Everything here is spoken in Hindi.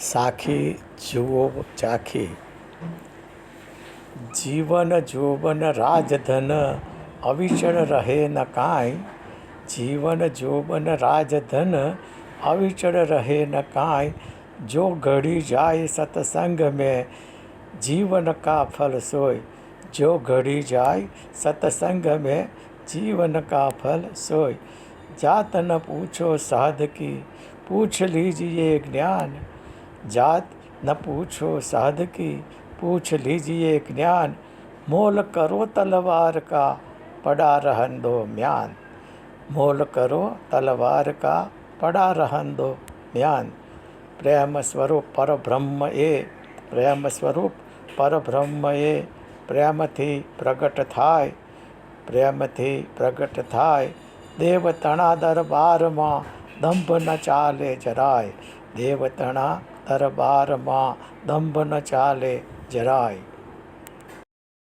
સાખી જુઓ ચાખી જીવન જોવન રાજધન અવિચળ રહે ન કાંઈ જીવન જોવન રાજધન અવિચળ રહે ન કાંઈ જો ઘડી જાય સત્સંગ में जीवन का फल सोय जो घड़ी जाय सत्संग में जीवन का फल सोय जात न पूछो साध की पूछ लीजिए ज्ञान जात न पूछो साध की पूछ लीजिए ज्ञान मोल करो तलवार का पड़ा रहन दो म्यान मोल करो तलवार का पड़ा रहन दो म्यान પ્રેમ સ્વરૂપ પરબ્રહ્મ એ પ્રેમ સ્વરૂપ પરબ્રહ્મ એ પ્રેમથી પ્રગટ થાય પ્રેમથી પ્રગટ થાય દેવતણા દરબારમાં દંભ ન ચાલે જરાય. દેવતણા દરબારમાં દંભ ન ચાલે જરાય.